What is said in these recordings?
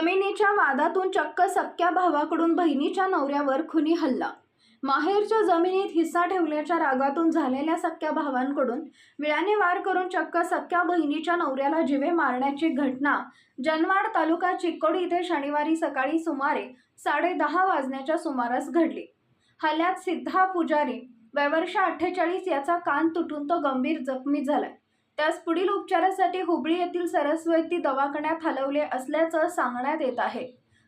जमिनीच्या वादातून चक्क सख्या भावाकडून बहिणीच्या नवऱ्यावर खुनी हल्ला. माहेरच्या जमिनीत हिस्सा ठेवल्याच्या रागातून झालेल्या सख्या भावांकडून विळाने वार करून चक्क सख्या बहिणीच्या नवऱ्याला जिवे मारण्याची घटना जनवाड तालुका चिक्कोडी इथे शनिवारी सकाळी सुमारे साडे दहा वाजण्याच्या सुमारास घडली. हल्ल्यात सिद्धा पुजारी वयवर्ष अठ्ठेचाळीस याचा कान तुटून तो गंभीर जखमी झालाय त्यास पुढील उपचारासाठी हुबळी येथील सरस्वती दवाखान्यात हलवले असल्याचं सांगण्यात येत आहे.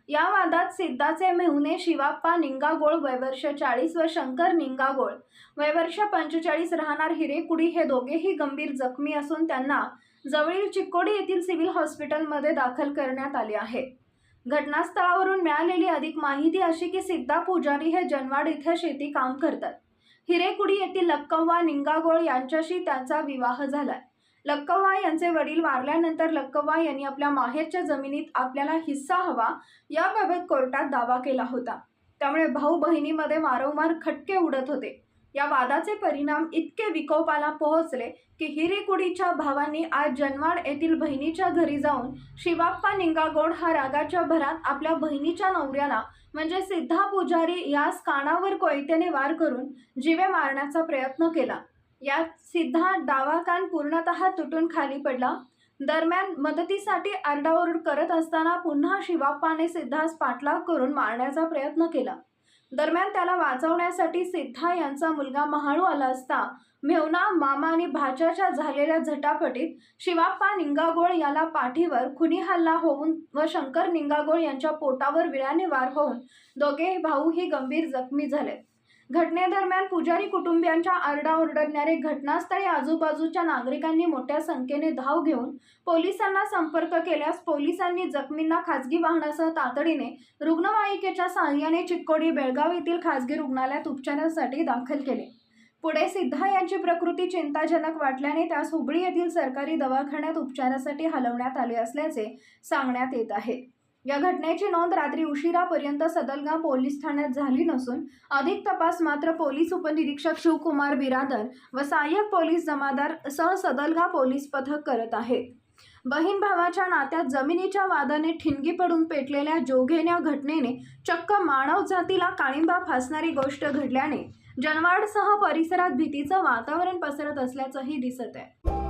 या वादात सिद्धाचे मेहुणे शिवाप्पा निंगागोळ वयवर्ष चाळीस व शंकर निंगागोळ वयवर्ष पंचेचाळीस राहणार हिरेकुडी हे दोघेही गंभीर जखमी असून त्यांना जवळील चिक्कोडी येथील सिव्हिल हॉस्पिटलमध्ये दाखल करण्यात आले आहे. घटनास्थळावरून मिळालेली अधिक माहिती अशी की सिद्धा पुजारी हे जनवाड इथे शेती काम करतात. हिरेकुडी येथील लक्कव्वा निंगागोळ यांच्याशी त्यांचा विवाह झालाय. लक्कव्वा यांचे वडील वारल्यानंतर लक्कव्वा यांनी आपल्या माहेरच्या जमिनीत आपल्याला हिस्सा हवा याबाबत कोर्टात दावा केला होता. त्यामुळे भाऊ बहिणीमध्ये वारंवार खटके उडत होते. या वादाचे परिणाम इतके विकोपाला पोहोचले की हिरेकुडीच्या भावांनी आज जनवाड येथील बहिणीच्या घरी जाऊन शिवाप्पा निंगागोड हा रागाच्या भरात आपल्या बहिणीच्या नवऱ्याला म्हणजे सिद्धा पुजारी यास कानावर कोयत्याने वार करून जिवे मारण्याचा प्रयत्न केला. यात सिद्धा डावा कान पूर्णतः तुटून खाली पडला. दरम्यान मदतीसाठी आरडाओरड करत असताना पुन्हा शिवाप्पाने सिद्धास पाठलाग करून मारण्याचा प्रयत्न केला. दरम्यान त्याला वाचवण्यासाठी सिद्धा यांचा मुलगा महाळू आला असता मेवना मामा आणि भाच्याच्या झालेल्या झटापटीत शिवाप्पा निंगागोळ याला पाठीवर खुनी हल्ला होऊन व शंकर निंगागोळ यांच्या पोटावर विळ्याने वार होऊन दोघे भाऊही गंभीर जखमी झाले. घटनेदरम्यान पुजारी कुटुंबियांच्या आरडाओरडणारे घटनास्थळी आजूबाजूच्या नागरिकांनी मोठ्या संख्येने धाव घेऊन पोलिसांना संपर्क केल्यास पोलिसांनी जखमींना खासगी वाहनासह तातडीने रुग्णवाहिकेच्या सहाय्याने चिक्कोडी बेळगाव येथील खासगी रुग्णालयात उपचारासाठी दाखल केले. पुढे सिद्धा यांची प्रकृती चिंताजनक वाटल्याने त्यास हुबळी येथील सरकारी दवाखान्यात उपचारासाठी हलवण्यात आले असल्याचे सांगण्यात येत आहे. या घटनेची नोंद रात्री उशिरापर्यंत सदलगाव पोलीस ठाण्यात झाली नसून अधिक तपास मात्र पोलीस उपनिरीक्षक शिवकुमार बिरादर व सहाय्यक पोलीस जमादार सह सदलगाव पोलीस पथक करत आहेत. बहीण भावाच्या नात्यात जमिनीच्या वादाने ठिणगी पडून पेटलेल्या जोघेन्या घटनेने चक्क मानव जातीला काळिंबा फासणारी गोष्ट घडल्याने जनवाडसह परिसरात भीतीचं वातावरण पसरत असल्याचंही दिसत आहे.